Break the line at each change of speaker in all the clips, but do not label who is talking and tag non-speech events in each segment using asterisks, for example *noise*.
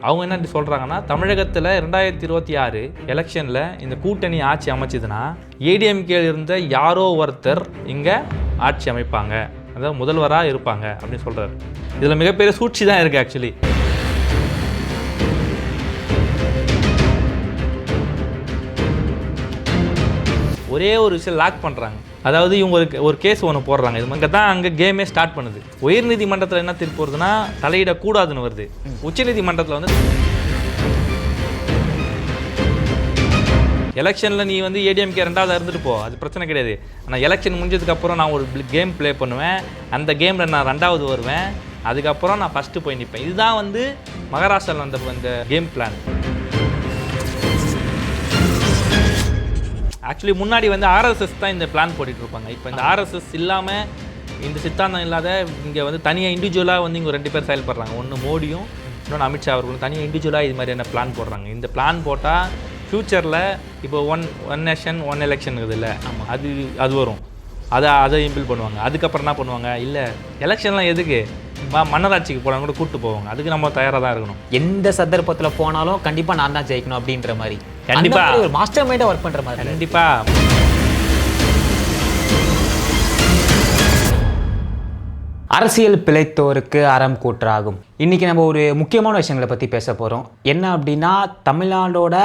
அவங்க என்ன சொல்கிறாங்கன்னா தமிழகத்தில் ரெண்டாயிரத்தி இருபத்தி ஆறு எலெக்ஷனில் இந்த கூட்டணி ஆட்சி அமைச்சதுன்னா ஏடிஎம்கே இருந்த யாரோ ஒருத்தர் இங்கே ஆட்சி அமைப்பாங்க. அதாவது முதல்வராக இருப்பாங்க அப்படின்னு சொல்கிறாரு இதில் மிகப்பெரிய சூழ்ச்சி தான் இருக்குது ஆக்சுவலி ஒரே ஒரு விஷயம் லாக் பண்ணுறாங்க அதாவது இவங்க ஒரு ஒரு கேஸ் ஒன்று போடுறாங்க. இது இங்கே தான் அங்கே கேமே ஸ்டார்ட் பண்ணுது. உயர்நீதிமன்றத்தில் என்ன தீர்ப்பு வருதுன்னா தலையிடக்கூடாதுன்னு வருது. உச்சநீதிமன்றத்தில் வந்து எலெக்ஷனில் நீ வந்து ஏடிஎம்கே ரெண்டாவது இருந்துட்டு போ. அது பிரச்சனை கிடையாது. ஆனால் எலெக்ஷன் முடிஞ்சதுக்கப்புறம் நான் ஒரு கேம் ப்ளே பண்ணுவேன். அந்த கேமில் நான் ரெண்டாவது வருவேன். அதுக்கப்புறம் நான் ஃபஸ்ட்டு போய் நிற்பேன் இதுதான் வந்து மகாராஷ்டிராவில் அந்த அந்த கேம் பிளான் ஆக்சுவலி முன்னாடி வந்து ஆர்எஸ்எஸ் தான் இந்த பிளான் போட்டுட்டு இருப்பாங்க இப்போ இந்த ஆர்எஸ்எஸ் இல்லாமல் இந்த சித்தாந்தம் இல்லாத இங்கே வந்து தனியாக இண்டிவிஜுவலாக வந்து இங்கே ரெண்டு பேர் செயல்படுறாங்க. ஒன்று மோடியும் இன்னொன்று அமித்ஷா அவர்களும் தனியாக இண்டிவிஜுவலாக இது மாதிரியான பிளான் போடுறாங்க. இந்த பிளான் போட்டால் ஃப்யூச்சரில் இப்போ one one nation one election இருக்குது இல்லை அது அது வரும். அதை அதை இம்பிள் பண்ணுவாங்க. அதுக்கப்புறம் என்ன பண்ணுவாங்க? இல்லை எலெக்ஷன்லாம் எதுக்கு? மன்னராட்சிக்கு போனாங்க கூட கூப்பிட்டு போவாங்க. அதுக்கு நம்ம தயாராக தான் இருக்கணும்.
எந்த சந்தர்ப்பத்தில் போனாலும் கண்டிப்பா நான் தான் ஜெயிக்கணும் அப்படின்ற மாதிரி.
கண்டிப்பா.
ஒரு மாஸ்டர் மைண்டாக ஒர்க் பண்ற மாதிரி.
கண்டிப்பாக
அரசியல் பிழைத்தோருக்கு அறம் கூற்றாகும். இன்னைக்கு நம்ம ஒரு முக்கியமான விஷயங்களை பற்றி பேச போகிறோம் என்ன அப்படின்னா தமிழ்நாடோட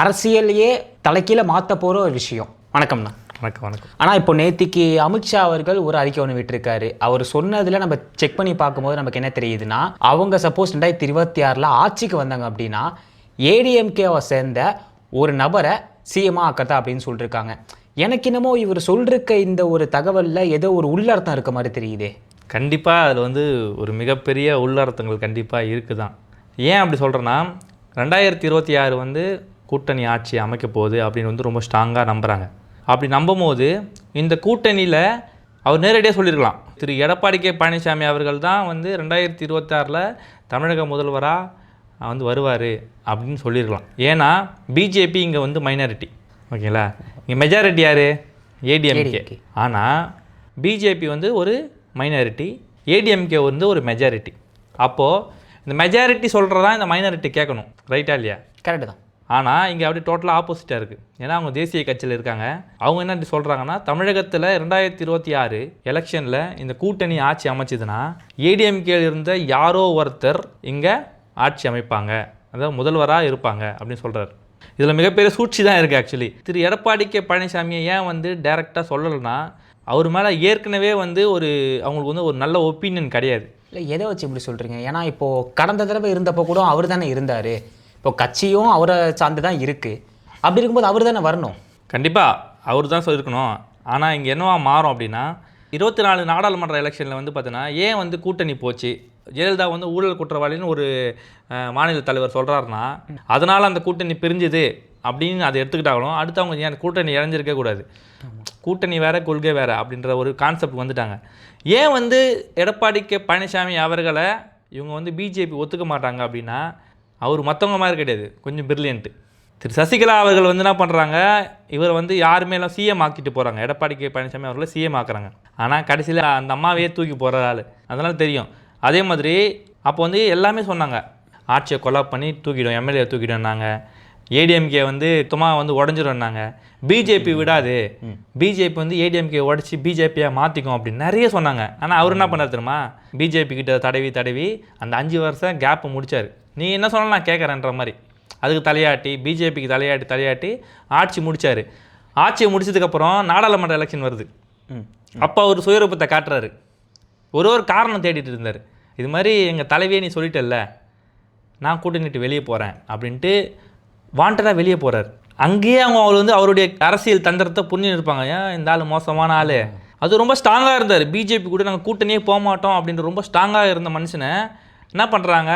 அரசியலையே தலைக்கீழ மாற்ற போகிற ஒரு விஷயம். வணக்கம்ண்ணா
வணக்கம் வணக்கம்.
ஆனால் இப்போ நேத்திக்கு அமித்ஷா அவர்கள் ஒரு அறிக்கை ஒன்று விட்டிருக்காரு. அவர் சொன்னதில் நம்ம செக் பண்ணி பார்க்கும்போது நமக்கு என்ன தெரியுதுன்னா அவங்க சப்போஸ் ரெண்டாயிரத்தி இருபத்தி ஆறில் ஆட்சிக்கு வந்தாங்க அப்படின்னா ஏடிஎம்கேவை சேர்ந்த ஒரு நபரை சிஎம்மா ஆக்கத்தா அப்படின்னு சொல்லியிருக்காங்க எனக்கு என்னமோ இவர் சொல்லிருக்க இந்த ஒரு தகவலில் ஏதோ ஒரு உள்ளர்த்தம் இருக்க மாதிரி தெரியுதே.
கண்டிப்பாக அதில் வந்து ஒரு மிகப்பெரிய உள்ளர்த்தங்கள் கண்டிப்பாக இருக்குது தான் ஏன் அப்படி சொல்கிறேன்னா ரெண்டாயிரத்தி இருபத்தி ஆறு வந்து கூட்டணி ஆட்சி அமைக்க போகுது அப்படின்னு வந்து ரொம்ப ஸ்ட்ராங்காக நம்புகிறாங்க அப்படி நம்பும்போது இந்த கூட்டணியில் அவர் நேரடியாக சொல்லியிருக்கலாம். திரு. எடப்பாடி கே. பழனிசாமி அவர்கள் தான் வந்து ரெண்டாயிரத்தி இருபத்தாறில் தமிழக முதல்வராக வந்து வருவார் அப்படின்னு சொல்லியிருக்கலாம். ஏன்னா பிஜேபி இங்கே வந்து மைனாரிட்டி ஓகேங்களா? இங்கே மெஜாரிட்டி யார்? ஏடிஎம்கே. ஆனால் பிஜேபி வந்து ஒரு மைனாரிட்டி ஏடிஎம்கே வந்து ஒரு மெஜாரிட்டி அப்போது இந்த மெஜாரிட்டி சொல்கிறதா இந்த மைனாரிட்டி கேட்கணும். ரைட்டா இல்லையா?
கரெக்டு தான்.
ஆனால் இங்கே அப்படி டோட்டலாக ஆப்போசிட்டாக இருக்குது ஏன்னா அவங்க தேசிய கட்சியில் இருக்காங்க. அவங்க என்ன சொல்கிறாங்கன்னா தமிழகத்தில் ரெண்டாயிரத்தி இருபத்தி ஆறு எலெக்ஷனில் இந்த கூட்டணி ஆட்சி அமைச்சதுன்னா ஏடிஎம்கே இருந்த யாரோ ஒருத்தர் இங்கே ஆட்சி அமைப்பாங்க. அதாவது முதல்வராக இருப்பாங்க அப்படின்னு சொல்கிறார் இதில் மிகப்பெரிய சூழ்ச்சி தான் இருக்குது ஆக்சுவலி திரு எடப்பாடி கே பழனிசாமியை ஏன் வந்து டைரெக்டாக சொல்லலைன்னா அவர் மேலே ஏற்கனவே வந்து ஒரு அவங்களுக்கு வந்து ஒரு நல்ல ஒப்பீனியன் கிடையாது.
இல்லை எதை வச்சு இப்படி சொல்கிறீங்க ஏன்னா இப்போது கடந்த தடவை இருந்தப்போ கூட அவர் தானே இருந்தார். இப்போ கட்சியும் அவரை சார்ந்து தான் இருக்குது அப்படி இருக்கும்போது அவர் தானே வரணும்.
கண்டிப்பாக அவர் தான் சொல்லியிருக்கணும். ஆனால் இங்கே என்னவா மாறும் அப்படின்னா இருபத்தி நாலு நாடாளுமன்ற எலெக்ஷனில் வந்து பார்த்தீங்கன்னா ஏன் வந்து கூட்டணி போச்சு? ஜெயலலிதா வந்து ஊழல் குற்றவாளின்னு ஒரு மாநில தலைவர் சொல்கிறாருன்னா அதனால் அந்த கூட்டணி பிரிஞ்சுது அப்படின்னு அதை எடுத்துக்கிட்டாலும் அடுத்து அவங்க ஏன் கூட்டணி இழந்திருக்க கூடாது. கூட்டணி வேற கொள்கை வேற அப்படின்ற ஒரு கான்செப்ட் வந்துட்டாங்க. ஏன் வந்து எடப்பாடி கே பழனிசாமி அவர்களை இவங்க வந்து பிஜேபி ஒத்துக்க மாட்டாங்க அப்படின்னா அவர் மற்றவங்க மாதிரி கிடையாது. கொஞ்சம் பிரில்லியன்ட்டு திரு சசிகலா அவர்கள் வந்து என்ன பண்ணுறாங்க இவர் வந்து யாருமேலாம் சிஎம் ஆக்கிட்டு போகிறாங்க எடப்பாடி கே பழனிசாமி அவர்களை சிஎம் ஆக்குறாங்க. ஆனால் கடைசியில் அந்த அம்மாவையே தூக்கி போகிற ஆள். அதனால் தெரியும். அதே மாதிரி அப்போ வந்து எல்லாமே சொன்னாங்க. ஆட்சியை கொலாப் பண்ணி தூக்கிடும் எம்எல்ஏ தூக்கிடும்னாங்க ஏடிஎம்கே வந்து சுத்தமாக வந்து உடஞ்சிடும்னாங்க பிஜேபி விடாது. பிஜேபி வந்து ஏடிஎம்கே உடச்சி பிஜேபியாக மாற்றிக்கும் அப்படின்னு நிறைய சொன்னாங்க. ஆனால் அவர் என்ன பண்ணார் தெரியுமா? பிஜேபி கிட்ட தடவி தடவி அந்த அஞ்சு வருஷம் கேப்பை முடிச்சார். நீ என்ன சொன்னாலும் நான் கேட்குறேன்ற மாதிரி. அதுக்கு தலையாட்டி பிஜேபிக்கு தலையாட்டி தலையாட்டி ஆட்சி முடிச்சார். ஆட்சியை முடிச்சதுக்கப்புறம் நாடாளுமன்ற எலெக்ஷன் வருது. அப்போ அவர் சுயரூபத்தை காட்டுறாரு. ஒரு ஒரு காரணம் தேடிட்டு இருந்தார். இது மாதிரி எங்கள் தலைவியை நீ சொல்லிட்டல்ல நான் கூட்டணிட்டு வெளியே போகிறேன் அப்படின்ட்டு வாண்டடாக வெளியே போகிறார் அங்கேயே அவங்க அவர் வந்து அவருடைய அரசியல் தந்திரத்தை புரிஞ்சு இருப்பாங்க ஏன் இந்த ஆள் மோசமான ஆள்? அது ரொம்ப ஸ்ட்ராங்காக இருந்தார். பிஜேபி கூட நாங்கள் கூட்டணியே போக மாட்டோம் அப்படின்ற ரொம்ப ஸ்ட்ராங்காக இருந்த மனுஷனை என்ன பண்ணுறாங்க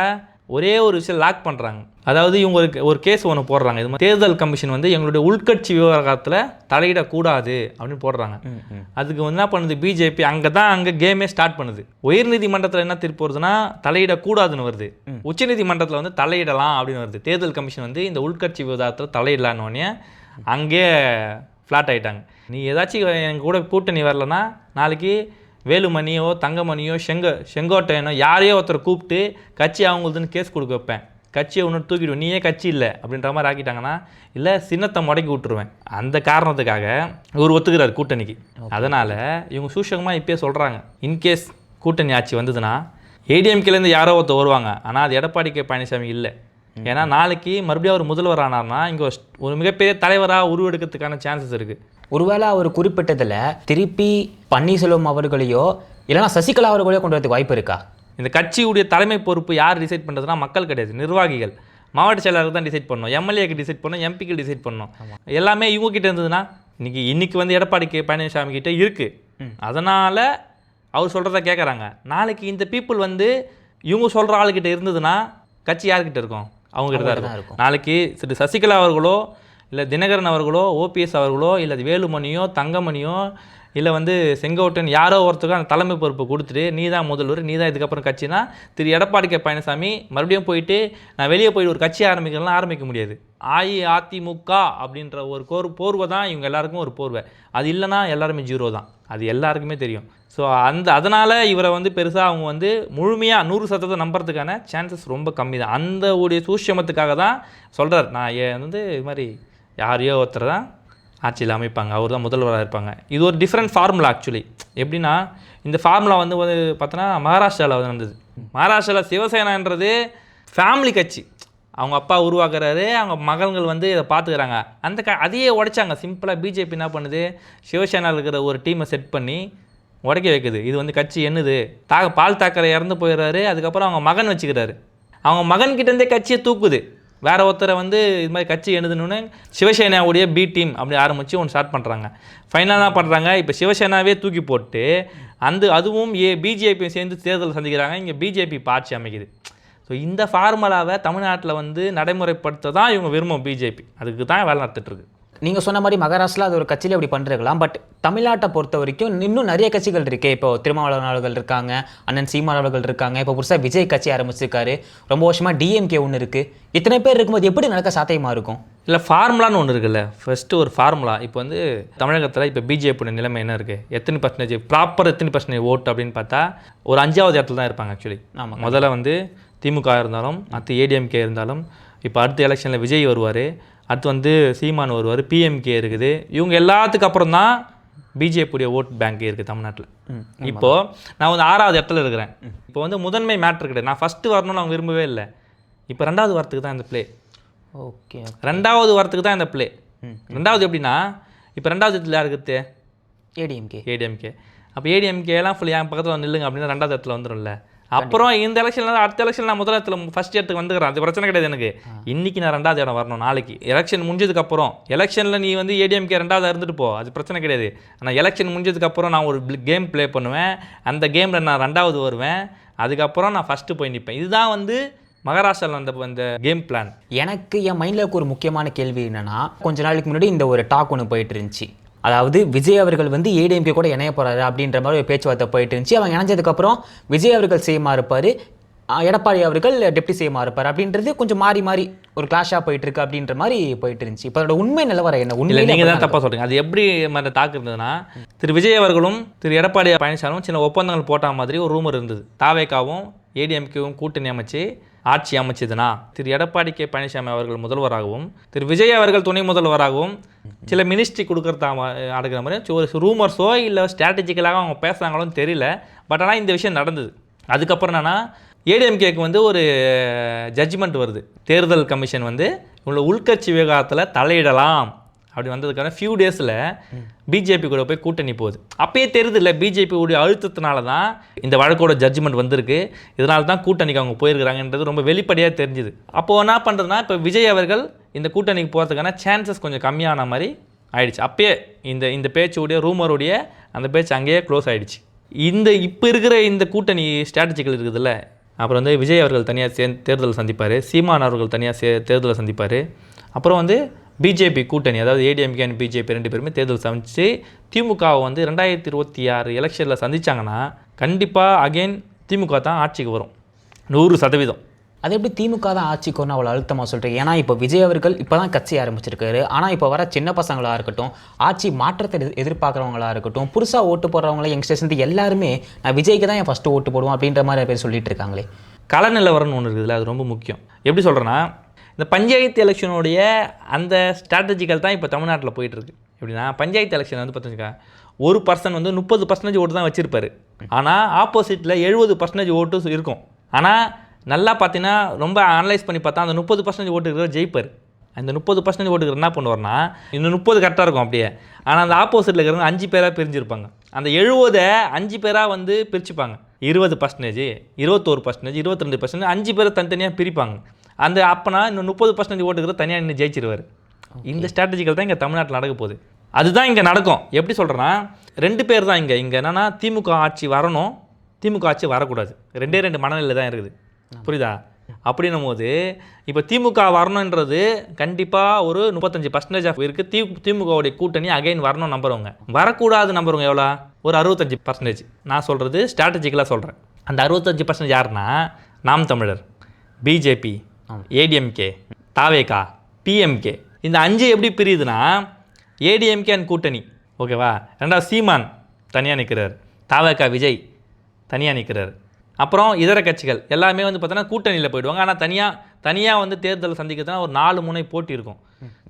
ஒரே ஒரு விஷயம் லாக் பண்ணுறாங்க அதாவது இவங்க ஒரு கேஸ் ஒன்று போடுறாங்க. இது மாதிரி தேர்தல் கமிஷன் வந்து எங்களுடைய உள்கட்சி விவகாரத்தில் தலையிடக்கூடாது அப்படின்னு போடுறாங்க. அதுக்கு வந்து என்ன பண்ணுது? பிஜேபி அங்கே தான் அங்கே கேமே ஸ்டார்ட் பண்ணுது. உயர்நீதிமன்றத்தில் என்ன தீர்ப்பு வருதுன்னா தலையிடக்கூடாதுன்னு வருது. உச்சநீதிமன்றத்தில் வந்து தலையிடலாம் அப்படின்னு வருது. தேர்தல் கமிஷன் வந்து இந்த உள்கட்சி விவகாரத்தில் தலையிடலான்னு அங்கேயே ஃப்ளாட் ஆயிட்டாங்க. நீ ஏதாச்சும் எங்க கூட கூட்டணி வரலன்னா நாளைக்கு வேலுமணியோ தங்கமணியோ செங்க செங்கோட்டையனோ யாரையோ ஒருத்தரை கூப்பிட்டு கட்சி அவங்களுதுன்னு கேஸ் கொடுக்க வைப்பேன். கட்சியை ஒன்று தூக்கிடுவேன். நீயே கட்சி இல்லை. அப்படின்ற மாதிரி ஆக்கிட்டாங்கன்னா இல்லை சின்னத்தை முடக்கி விட்டுருவேன். அந்த காரணத்துக்காக இவர் ஒத்துக்கிறார் கூட்டணிக்கு. அதனால் இவங்க சூஷகமாக இப்பயே சொல்கிறாங்க இன்கேஸ் கூட்டணி ஆட்சி வந்ததுன்னா ஏடிஎம்கேலேருந்து யாரோ ஒருத்தர் வருவாங்க. ஆனால் அது எடப்பாடி கே பழனிசாமி இல்லை. ஏன்னா நாளைக்கு மறுபடியும் அவர் முதல்வர் ஆனார்னா இங்கே ஒரு மிகப்பெரிய தலைவராக உருவெடுக்கிறதுக்கான சான்சஸ் இருக்குது
ஒருவேளை அவர் குறிப்பிட்டதில் திருப்பி பன்னீர்செல்வம் அவர்களையோ இல்லைன்னா சசிகலா அவர்களையோ கொண்டு வரதுக்கு வாய்ப்பு இருக்கா?
இந்த கட்சியுடைய தலைமை பொறுப்பு யார் டிசைட் பண்ணுறதுனா மக்கள் கிடையாது நிர்வாகிகள். மாவட்ட செயலாளருக்கு தான் டிசைட் பண்ணணும் எம்எல்ஏக்கு டிசைட் பண்ணணும் எம்பிக்கு டிசைட் பண்ணணும். எல்லாமே இவங்க கிட்ட இருந்ததுன்னா இன்னைக்கு இன்னைக்கு வந்து எடப்பாடி கே. பழனிசாமி கிட்ட இருக்குது அதனால் அவர் சொல்கிறத கேட்குறாங்க நாளைக்கு இந்த பீப்புள் வந்து இவங்க சொல்கிற ஆளுகிட்ட இருந்ததுன்னா கட்சி யார்கிட்ட இருக்கும்? அவங்க கிட்ட தான் இருக்கும். நாளைக்கு திரு சசிகலா அவர்களோ இல்லை தினகரன் அவர்களோ ஓபிஎஸ் அவர்களோ இல்லை வேலுமணியோ தங்கமணியோ இல்லை வந்து செங்கோட்டன் யாரோ ஒருத்தருக்கும் அந்த தலைமை பொறுப்பு கொடுத்துட்டு நீ தான் முதல்வர் நீ தான் இதுக்கப்புறம் கட்சினா திரு. எடப்பாடி கே பழனிசாமி மறுபடியும் போயிட்டு நான் வெளியே போயிட்டு ஒரு கட்சி ஆரம்பிக்கலாம் ஆரம்பிக்க முடியாது. அஇஅதிமுக அப்படின்ற ஒரு கோர் போர்வை தான் இவங்க எல்லாருக்கும் ஒரு போர்வை. அது இல்லைன்னா எல்லாருமே ஜீரோ தான். அது எல்லாருக்குமே தெரியும். ஸோ அந்த அதனால் இவரை வந்து பெருசாக அவங்க வந்து முழுமையாக நூறு சதவீதம் நம்புறதுக்கான சான்சஸ் ரொம்ப கம்மி தான். அந்த உடைய சூஷமத்துக்காக தான் சொல்கிறார் நான் ஏன் வந்து இது மாதிரி யாரையோ ஒருத்தர் தான் ஆட்சியில் அமைப்பாங்க. அவர் தான் முதல்வராக இருப்பாங்க. இது ஒரு டிஃப்ரெண்ட் ஃபார்முலா ஆக்சுவலி எப்படின்னா இந்த ஃபார்முலா வந்து பார்த்தோன்னா மகாராஷ்டிராவில் வந்து நடந்தது. மகாராஷ்டிராவில் சிவசேனான்றது ஃபேமிலி கட்சி. அவங்க அப்பா உருவாக்குறாரு அவங்க மகள்கள் வந்து இதை பார்த்துக்கிறாங்க. அந்த க அதையே உடைச்சாங்க. சிம்பிளாக பிஜேபி என்ன பண்ணுது? சிவசேனாவில் இருக்கிற ஒரு டீமை செட் பண்ணி உடைக்க வைக்குது. இது வந்து கட்சி என்னது? தா பால் தாக்கரை இறந்து போயிடுறாரு. அதுக்கப்புறம் அவங்க மகன் வச்சுக்கிறாரு. அவங்க மகன்கிட்டேருந்தே கட்சியை தூக்குது. வேற ஒருத்தரை வந்து இது மாதிரி கட்சி எழுதணுன்னு சிவசேனாவுடைய பி டீம் அப்படி ஆரம்பித்து ஒன்று ஸ்டார்ட் பண்ணுறாங்க ஃபைனலாக என்ன பண்ணுறாங்க இப்போ சிவசேனாவே தூக்கி போட்டு அந்த அதுவும் ஏ பிஜேபியும் சேர்ந்து தேர்தல் சந்திக்கிறாங்க. இங்கே பிஜேபி ஆட்சி அமைக்குது. ஸோ இந்த ஃபார்முலாவை தமிழ்நாட்டில் வந்து நடைமுறைப்படுத்த தான் இவங்க விரும்பும் பிஜேபி அதுக்கு தான் வேலை நடத்திட்டுருக்கு
நீங்கள் சொன்ன மாதிரி மகாராஷ்டிரா அது ஒரு கட்சியில் அப்படி பண்ணிருக்கலாம். பட் தமிழ்நாட்டை பொறுத்த வரைக்கும் இன்னும் நிறைய கட்சிகள் இருக்கே. இப்போ திருமாவளவன் அவர்கள் இருக்காங்க அண்ணன் சீமான் அவர்கள் இருக்காங்க. இப்போ புதுசாக விஜய் கட்சி ஆரம்பிச்சிருக்காரு. ரொம்ப வருஷமாக டிஎம்கே ஒன்று இருக்குது இத்தனை பேர் இருக்கும்போது எப்படி நடக்க சாத்தியமாக இருக்கும்?
இல்லை ஃபார்முலான்னு ஒன்று இருக்குல்ல. ஃபஸ்ட்டு ஒரு ஃபார்முலா இப்போ வந்து தமிழகத்தில் இப்போ பிஜேபியோட நிலைமை என்ன இருக்குது எத்தனை பர்சன்டேஜ் ப்ராப்பர் எத்தனை பர்சன்டேஜ் ஓட்டு அப்படின்னு பார்த்தா ஒரு அஞ்சாவது இடத்துல தான் இருப்பாங்க ஆக்சுவலி
ஆமாம்
முதல்ல வந்து திமுக இருந்தாலும் அடுத்து ஏடிஎம்கே இருந்தாலும் இப்போ அடுத்த எலெக்ஷனில் விஜய் வருவார். அடுத்து வந்து சீமான் வருவார் பிஎம்கே இருக்குது. இவங்க எல்லாத்துக்கு அப்புறம் தான் பிஜேபியுடைய ஓட் பேங்க் இருக்குது தமிழ்நாட்டில். இப்போது நான் வந்து ஆறாவது இடத்துல இருக்கிறேன். இப்போ வந்து முதன்மை மேட்ரு கிடையாது. நான் ஃபஸ்ட்டு வரணும்னு அவங்க விரும்பவே இல்லை. இப்போ ரெண்டாவது வரத்துக்கு தான் இந்த ப்ளே
ஓகே
ரெண்டாவது வரத்துக்கு தான் இந்த ப்ளே ரெண்டாவது எப்படின்னா இப்போ ரெண்டாவது இடத்துல யார் இருக்குது?
ஏடிஎம்கே
ஏடிஎம்கே அப்போ ஏடிஎம்கேலாம் ஃபுல் என் பக்கத்தில் வந்து நில்லுங்க அப்படின்னா ரெண்டாவது இடத்துல வந்துடும்ல அப்புறம் இந்த எலெக்ஷனில் அடுத்த எலெக்ஷன் நான் முதல் இடத்துல ஃபஸ்ட் இடத்துக்கு வந்துக்கிறேன். அது பிரச்சனை கிடையாது எனக்கு. இன்னைக்கு நான் ரெண்டாவது இடம் வரணும் நாளைக்கு. எலெக்ஷன் முடிஞ்சதுக்கப்புறம் எலெக்ஷனில் நீ வந்து ஏடிஎம்கே ரெண்டாவது இருந்துட்டு போ. அது பிரச்சனை கிடையாது. ஆனால் எலெக்ஷன் முடிஞ்சதுக்கப்புறம் நான் ஒரு கேம் ப்ளே பண்ணுவேன். அந்த கேமில் நான் ரெண்டாவது வருவேன். அதுக்கப்புறம் நான் ஃபஸ்ட்டு போய் நிற்பேன் இதுதான் வந்து மகாராஷ்டிராவில் அந்த அந்த கேம் பிளான்
எனக்கு என் மைண்டில் இருக்க ஒரு முக்கியமான கேள்வி என்னன்னா கொஞ்ச நாளைக்கு முன்னாடி இந்த ஒரு டாக் ஒன்று போயிட்டு இருந்துச்சு. அதாவது விஜய் அவர்கள் வந்து ஏடிஎம்கே கூட இணைய போறாரு அப்படின்ற மாதிரி ஒரு பேச்சுவார்த்தை போயிட்டு இருந்துச்சு. அவங்க இணைஞ்சதுக்கப்புறம் விஜய் அவர்கள் சேமா இருப்பார். எடப்பாடி அவர்கள் டெப்டி சேமா இருப்பார். அப்படின்றது கொஞ்சம் மாறி மாறி ஒரு கிளாஷாக போயிட்டு இருக்கு அப்படின்ற மாதிரி போயிட்டு இருந்துச்சு. இப்போ அதோட உண்மை நிலவரம் என்ன? உண்மையிலே
நீங்கள் தான் தப்பாக சொல்றீங்க. அது எப்படி மாதிரி தாக்கு இருந்ததுன்னா திரு விஜய் அவர்களும் திரு எடப்பாடி பழனிசாமியும் சில ஒப்பந்தங்கள் போட்ட மாதிரி ஒரு ரூமர் இருந்தது. தாவேக்காவும் ஏடிஎம்கேவும் கூட்டணி அமைச்சு ஆட்சி அமைச்சதுன்னா திரு எடப்பாடி கே பழனிசாமி அவர்கள் முதல்வராகவும் திரு விஜய் அவர்கள் துணை முதல்வராகவும் சில மினிஸ்ட்ரி கொடுக்குறதா அடுக்கிற மாதிரி ஒரு ரூமர்ஸோ இல்லை ஸ்ட்ராட்டஜிக்கலாக அவங்க பேசுகிறாங்களோன்னு தெரியல. பட் ஆனால் இந்த விஷயம் நடந்தது. அதுக்கப்புறம் என்னென்னா ஏடிஎம்கேக்கு வந்து ஒரு ஜட்ஜ்மெண்ட் வருது. தேர்தல் கமிஷன் வந்து இவ்வளோ உள்கட்சி விவகாரத்தில் தலையிடலாம். அப்படி வந்ததுக்கான ஃபியூ டேஸில் பிஜேபி கூட போய் கூட்டணி போகுது. அப்பயே தெரியுது இல்லை பிஜேபியுடைய அழுத்தத்தினால தான் இந்த வழக்கோட ஜட்ஜ்மெண்ட் வந்திருக்கு. இதனால தான் கூட்டணிக்கு அவங்க போயிருக்கிறாங்கன்றது ரொம்ப வெளிப்படையாக தெரிஞ்சுது. அப்போது என்ன பண்ணுறதுனா இப்போ விஜய் அவர்கள் இந்த கூட்டணிக்கு போகிறதுக்கான சான்சஸ் கொஞ்சம் கம்மியான மாதிரி ஆயிடுச்சு. அப்பயே இந்த இந்த பேச்சுடைய ரூமருடைய அந்த பேச்சு அங்கேயே க்ளோஸ் ஆகிடுச்சு இந்த இப்போ இருக்கிற இந்த கூட்டணி ஸ்ட்ராட்டஜிகள் இருக்குதுல்ல அப்புறம் வந்து விஜய் அவர்கள் தனியாக சே தேர்தல் சந்திப்பார் சீமான் அவர்கள் தனியாக சே தேர்தலை சந்திப்பார். அப்புறம் வந்து பிஜேபி கூட்டணி அதாவது ஏடிஎம்கே அண்ட் பிஜேபி ரெண்டு பேருமே தேர்தல் சந்திச்சு திமுகவை வந்து ரெண்டாயிரத்தி இருபத்தி ஆறு எலெக்ஷனில் சந்திச்சாங்கன்னா கண்டிப்பாக அகைன் திமுக தான் ஆட்சிக்கு வரும். நூறு சதவீதம்.
அது எப்படி திமுக தான் ஆட்சிக்கு ஒன்று அவ்வளோ அழுத்தமாக சொல்கிறீங்க ஏன்னா இப்போ விஜய் அவர்கள் இப்போ தான் கட்சி ஆரம்பிச்சிருக்காரு. ஆனால் இப்போ வர சின்ன பசங்களாக இருக்கட்டும் ஆட்சி மாற்றத்தை எதிர் எதிர்பார்க்குறவங்களா இருக்கட்டும் புதுசாக ஓட்டு போடுறவங்கள யங்ஸ்டர்ஸ் வந்து எல்லாருமே நான் விஜய்க்கு தான் என் ஃபஸ்ட்டு ஓட்டு போடுவோம் அப்படின்ற மாதிரி பேர் சொல்லிட்டு இருக்காங்களே.
கள நிலவரம்னு ஒன்று இருக்குதுல்ல அது ரொம்ப முக்கியம். எப்படி சொல்கிறேன்னா இந்த பஞ்சாயத்து எலெக்ஷனுடைய அந்த ஸ்ட்ராட்டஜிக்கல் தான் இப்போ தமிழ்நாட்டில் போயிட்டுருக்கு. எப்படின்னா பஞ்சாயத்து எலெக்ஷன் வந்து பார்த்துக்கா ஒரு பர்சன் வந்து முப்பது பர்சன்டேஜ் ஓட்டு தான் வச்சுருப்பார். ஆனால் ஆப்போசிட்டில் எழுபது பர்சன்டேஜ் ஓட்டு இருக்கும். ஆனால் நல்லா பார்த்தீங்கன்னா ரொம்ப அனலைஸ் பண்ணி பார்த்தா அந்த முப்பது பர்சன்டேஜ் ஓட்டுக்கிறவர் ஜெயிப்பார். அந்த முப்பது பர்சன்டேஜ் ஓட்டுக்கு என்ன பண்ணுவார்னா இன்னும் முப்பது கரெக்டாக இருக்கும் அப்படியே. ஆனால் அந்த ஆப்போசிட்டில் இருக்கிறவங்க அஞ்சு பேராக பிரிஞ்சிருப்பாங்க. அந்த எழுபதை அஞ்சு பேராக வந்து பிரிச்சுப்பாங்க. இருபது பர்சன்டேஜ் இருபத்தோரு பர்சன்டேஜ் இருபத்தி ரெண்டு பர்சன்டேஜ் அஞ்சு பேரை தனித்தனியாக பிரிப்பாங்க. அந்த அப்பனா இன்னும் முப்பது பர்சன்டேஜ் ஓட்டுக்கிற தனியாக நின்று ஜெயிச்சிருவார். இந்த ஸ்ட்ராட்டஜிக்கல் தான் இங்கே தமிழ்நாட்டில் நடக்க போகுது. அதுதான் இங்கே நடக்கும். எப்படி சொல்கிறேன்னா ரெண்டு பேர் தான் இங்கே. இங்கே என்னென்னா திமுக ஆட்சி வரணும். திமுக ஆட்சி வரக்கூடாது. ரெண்டே ரெண்டு மனநிலை தான் இருக்குது. புரியுதா? அப்படின்னும் போது இப்போ திமுக வரணுன்றது கண்டிப்பாக ஒரு முப்பத்தஞ்சு பர்சன்டேஜ் ஆஃப் இருக்குது தி திமுகவுடைய கூட்டணி அகைன் வரணும் நம்புறவங்க. வரக்கூடாது நம்புறவங்க எவ்வளோ? ஒரு அறுபத்தஞ்சு பர்சன்டேஜ் நான் சொல்கிறது ஸ்ட்ராட்டஜிக்கலாக சொல்கிறேன் அந்த அறுபத்தஞ்சு பர்சன்டேஜ் யாருன்னா நாம் தமிழர் பிஜேபி ஏடிஎம்கே தாவேகா பிஎம்கே இந்த அஞ்சு எப்படி பிரியுதுன்னா ஏடிஎம்கே அண்ட் கூட்டணி. ஓகேவா ரெண்டாவது சீமான் தனியாக நிற்கிறார் தாவேகா விஜய் தனியாக நிற்கிறார் அப்புறம் இதர கட்சிகள் எல்லாமே வந்து பார்த்தோன்னா கூட்டணியில் போயிடுவாங்க. ஆனால் தனியாக தனியாக வந்து தேர்தல் சந்திக்கிறதுனா ஒரு நாலு முனை போட்டி இருக்கும்.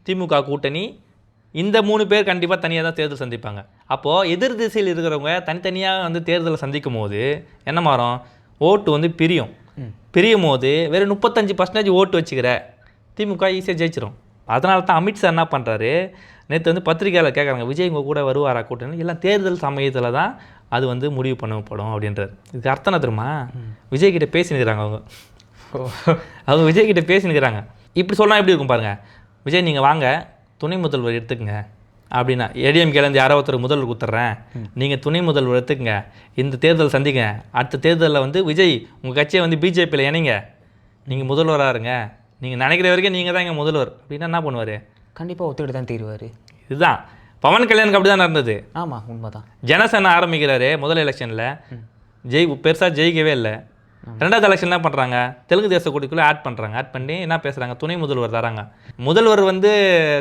திமுக கூட்டணி இந்த மூணு பேர் கண்டிப்பாக தனியாக தான் தேர்தல் சந்திப்பாங்க. அப்போது எதிர் திசையில் இருக்கிறவங்க தனித்தனியாக வந்து தேர்தலை சந்திக்கும் போது என்ன மாறும்? ஓட்டு வந்து பிரியும். பிரியும் போது வெறும் முப்பத்தஞ்சு பர்சன்டேஜ் ஓட்டு வச்சுக்கிற. திமுக ஈஸியாக ஜெயிச்சிடும் அதனால தான் அமித்ஷா என்ன பண்ணுறாரு நேற்று வந்து பத்திரிகையாளர் கேட்குறாங்க விஜய் உங்கள் கூட வருவாரா கூட்டணி? எல்லாம் தேர்தல் சமயத்தில் தான் அது வந்து முடிவு பண்ணப்படும் அப்படின்றார். இதுக்கு அர்த்தம் என்ன தெரியுமா? விஜய் பேசினுக்கிறாங்க அவங்க. அவங்க விஜய்கிட்ட பேசினுக்கிறாங்க இப்படி சொன்னால் எப்படி இருக்கும் பாருங்கள் விஜய் நீங்கள் வாங்க. துணை முதல்வர் எடுத்துக்கங்க. அப்படின்னா ஏடிஎம்கேலேருந்து யாரோ ஒருத்தர் முதல்வர் கொடுத்துட்றேன் நீங்கள் துணை முதல்வர் எடுத்துக்கங்க. இந்த தேர்தல் சந்திங்க. அடுத்த தேர்தலில் வந்து விஜய் உங்கள் கட்சியை வந்து பிஜேபியில் இணைங்க. நீங்கள் முதல்வராக இருங்க. நீங்கள் நினைக்கிற வரைக்கும் நீங்கள் தான் இங்கே முதல்வர். அப்படின்னா என்ன பண்ணுவார்?
கண்டிப்பாக ஒத்துக்கிட்டு தான் தீருவார்.
இதுதான். பவன் கல்யாணுக்கு அப்படி தான் நடந்தது.
ஆமாம் உண்மைதான்.
ஜனசேனா ஆரம்பிக்கிறாரு முதல் எலெக்ஷனில் ஜெய் பெருசாக ஜெயிக்கவே இல்லை. ரெண்டாவது எலெக்ஷன் என்ன பண்ணுறாங்க தெலுங்கு தேச கூட்டிக்குள்ளே ஆட் பண்ணுறாங்க ஆட் பண்ணி என்ன பேசுகிறாங்க துணை முதல்வர் தராங்க. முதல்வர் வந்து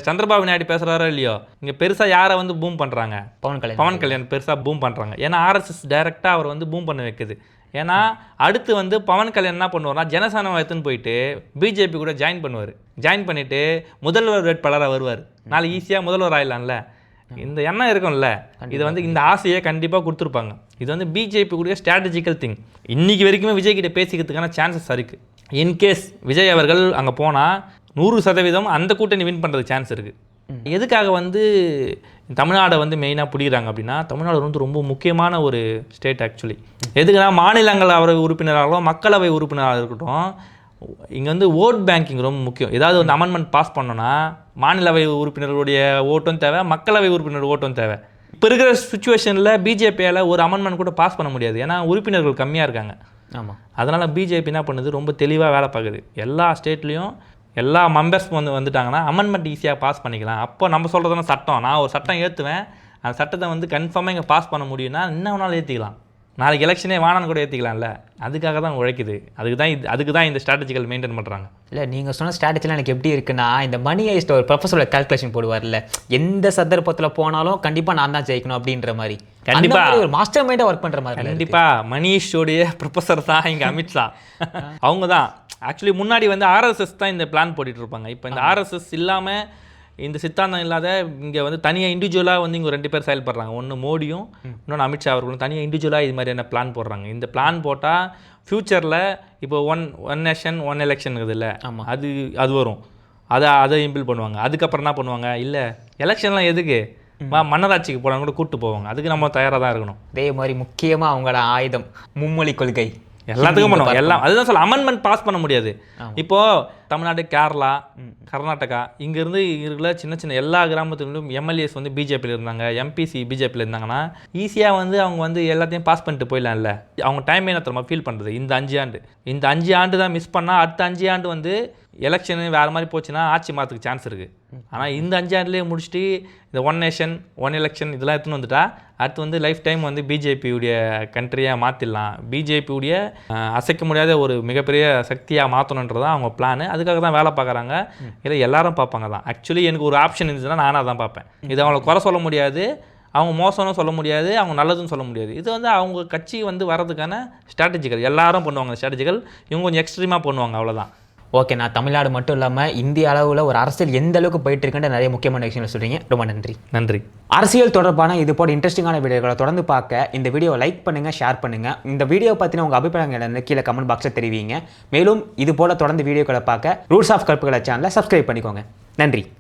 சந்திரபாபு நாயுடு பேசுகிறாரோ இல்லையோ? இங்கே பெருசாக யாரை வந்து பூம் பண்ணுறாங்க
பவன் கல்யாண்.
பவன் கல்யாண் பெருசாக பூம் பண்ணுறாங்க ஏன்னா ஆர்எஸ்எஸ் டைரெக்டாக அவர் வந்து பூம் பண்ண வைக்குது. ஏன்னா அடுத்து வந்து பவன் கல்யாண் என்ன பண்ணுவார்னா ஜனசேனாவை எடுத்துன்னு போயிட்டு பிஜேபி கூட ஜாயின் பண்ணுவார். ஜாயின் பண்ணிவிட்டு முதல்வர் வேட்பாளராக வருவார். நாளைக்கு ஈஸியாக முதல்வர் ஆயிடலாம்ல. இந்த எண்ணம் இருக்கும்ல இது வந்து இந்த ஆசையை கண்டிப்பாக கொடுத்துருப்பாங்க. இது வந்து பிஜேபி கூட ஸ்ட்ராட்டஜிக்கல் திங் இன்னைக்கு வரைக்குமே விஜய் கிட்ட பேசிக்கிறதுக்கான சான்சஸ் இருக்குது இன்கேஸ் விஜய் அவர்கள் அங்கே போனால் நூறு சதவீதம் அந்த கூட்டணி வின் பண்ணுறதுக்கு சான்ஸ் இருக்குது எதுக்காக வந்து தமிழ்நாடை வந்து மெயினாக பிடிக்கிறாங்க அப்படின்னா தமிழ்நாடு வந்து ரொம்ப முக்கியமான ஒரு ஸ்டேட் ஆக்சுவலி எதுக்குன்னா மாநிலங்களவை உறுப்பினராகவும் மக்களவை உறுப்பினராக இருக்கட்டும் இங்கே வந்து ஓட் பேங்கிங் ரொம்ப முக்கியம். ஏதாவது வந்து அமெண்ட்மெண்ட் பாஸ் பண்ணோன்னா மாநிலவை உறுப்பினர்களுடைய ஓட்டும் தேவை மக்களவை உறுப்பினர் ஓட்டும் தேவை. இப்போ இருக்கிற சுச்சுவேஷனில் பிஜேபியால் ஒரு அமெண்ட்மெண்ட் கூட பாஸ் பண்ண முடியாது. ஏன்னா உறுப்பினர்கள் கம்மியாக இருக்காங்க.
ஆமாம்
அதனால் பிஜேபி என்ன பண்ணுது? ரொம்ப தெளிவாக வேலை பார்க்குது. எல்லா ஸ்டேட்லேயும் எல்லா மெம்பர்ஸ் வந்து வந்துட்டாங்கன்னா அமெண்ட்மெண்ட் ஈஸியாக பாஸ் பண்ணிக்கலாம். அப்போ நம்ம சொல்கிறதுனா சட்டம். நான் ஒரு சட்டம் ஏற்றுவேன் அந்த சட்டத்தை வந்து கன்ஃபார்மாக இங்கே பாஸ் பண்ண முடியும்னா இன்னும் வேணாலும் ஏற்றிக்கலாம் நாளைக்கு எலெக்ஷனே வேணான்னு கூட ஏற்றிக்கலாம்ல அதுக்காக தான் உழைக்குது. அதுக்கு தான் இது அதுக்கு தான் இந்த ஸ்ட்ராட்டஜிக்கல் மெயின்டைன் பண்ணுறாங்க
இல்லை நீங்கள் சொன்ன ஸ்ட்ராட்டஜிலாம் எனக்கு எப்படி இருக்குன்னா இந்த மணி ஐஸ்ட் ஒரு ப்ரொஃபஸரோட கால்குலேஷன் போடுவார்ல. எந்த சந்தர்ப்பத்தில் போனாலும் கண்டிப்பாக நான் தான் ஜெயிக்கணும் அப்படின்ற மாதிரி.
கண்டிப்பா.
அந்த மாதிரி ஒரு மாஸ்டர் மைண்டாக ஒர்க் பண்ணுற மாதிரி
கண்டிப்பாக மணிஷோடைய ப்ரொஃபஸர் தான் இங்கே அமித்ஷா. *laughs* அவங்க தான். ஆக்சுவலி முன்னாடி வந்து ஆர்எஸ்எஸ் தான் இந்த பிளான் போட்டுட்டு இருப்பாங்க. இப்போ இந்த ஆர்எஸ்எஸ் இல்லாமல் இந்த சித்தாந்தம் இல்லாத இங்கே வந்து தனியாக இண்டிவிஜுவலாக வந்து இங்கே ரெண்டு பேர் செயல்படுறாங்க. ஒன்று மோடியும் இன்னொன்று அமித்ஷா அவர்களும் தனியாக இண்டிவிஜுவலாக இது மாதிரியான பிளான் போடுறாங்க. இந்த பிளான் போட்டால் ஃப்யூச்சரில் இப்போ one one nation one election இருக்குதுல்ல. அது அது வரும். அதை அதை இம்பிள் பண்ணுவாங்க. அதுக்கப்புறம் என்ன பண்ணுவாங்க? இல்லை எலெக்ஷன்லாம் எதுக்கு? மன்னராட்சிக்கு போலாம் கூட கூப்பிட்டு போவாங்க. அதுக்கு நம்ம தயாராக தான் இருக்கணும்.
அதே மாதிரி முக்கியமாக அவங்களோட ஆயுதம் மும்மொழி கொள்கை.
எல்லாத்துக்கும் பண்ணுவாங்க எல்லாம் அதுதான் சொல்ல அமெண்ட்மெண்ட் பாஸ் பண்ண முடியாது. இப்போ தமிழ்நாடு கேரளா கர்நாடகா இங்கேருந்து இருக்கிற சின்ன சின்ன எல்லா கிராமத்துலையும் எம்எல்ஏஸ் வந்து பிஜேபியில் இருந்தாங்க எம்பிசி பிஜேபியில் இருந்தாங்கன்னா ஈஸியாக வந்து அவங்க வந்து எல்லாத்தையும் பாஸ் பண்ணிட்டு போயிடலாம்ல. அவங்க டைம் என்ன தெரியுமா ஃபீல் பண்ணுறது இந்த அஞ்சு ஆண்டு. இந்த அஞ்சு ஆண்டு தான் மிஸ் பண்ணால் அடுத்த அஞ்சு ஆண்டு வந்து எலெக்ஷனு வேறு மாதிரி போச்சுன்னா ஆட்சி மாற்றுக்கு சான்ஸ் இருக்குது ஆனால் இந்த அஞ்சாண்டுலேயே முடிச்சுட்டு இந்த ஒன் நேஷன் ஒன் எலெக்ஷன் இதெல்லாம் எடுத்துன்னு வந்துட்டா அடுத்து வந்து லைஃப் டைம் வந்து பிஜேபியுடைய கண்ட்ரியாக மாற்றிடலாம் பிஜேபியுடைய அசைக்க முடியாத ஒரு மிகப்பெரிய சக்தியாக மாற்றணுன்றதான் அவங்க பிளான் அதுக்காக தான் வேலை பார்க்குறாங்க. இதை எல்லாரும் பார்ப்பாங்க தான். ஆக்சுவலி எனக்கு ஒரு ஆப்ஷன் இருந்துச்சுன்னா நானாக தான் பார்ப்பேன். இது அவங்கள குறை சொல்ல முடியாது. அவங்க மோசம்னு சொல்ல முடியாது. அவங்க நல்லதுன்னு சொல்ல முடியாது. இது வந்து அவங்க கட்சி வந்து வர்றதுக்கான ஸ்ட்ராட்டஜிகள் எல்லாரும் பண்ணுவாங்க ஸ்ட்ராட்டஜிகள் இவங்க கொஞ்சம் எக்ஸ்ட்ரீமாக பண்ணுவாங்க அவ்வளோதான்
ஓகே நான் தமிழ்நாடு மட்டும் இல்லாமல் இந்திய அளவில் ஒரு அரசியல் எந்த அளவுக்கு போயிட்டு இருக்குன்ற நிறைய முக்கியமான விஷயங்கள் சொல்கிறீங்க ரொம்ப நன்றி.
நன்றி.
அரசியல் தொடர்பான இது போல இன்ட்ரெஸ்டிங்கான வீடியோக்களை தொடர்ந்து பார்க்க இந்த வீடியோவை லைக் பண்ணுங்க ஷேர் பண்ணுங்க. இந்த வீடியோ பற்றின உங்கள் அபிப்பிராயங்களை கீழே கமெண்ட் பாக்ஸில் தெரிவிங்க. மேலும் இது போல தொடர்ந்து வீடியோக்களை பார்க்க ரூல்ஸ் ஆஃப் கல்ப்புகளை சேனலை சப்ஸ்கிரைப் பண்ணிக்கோங்க. நன்றி.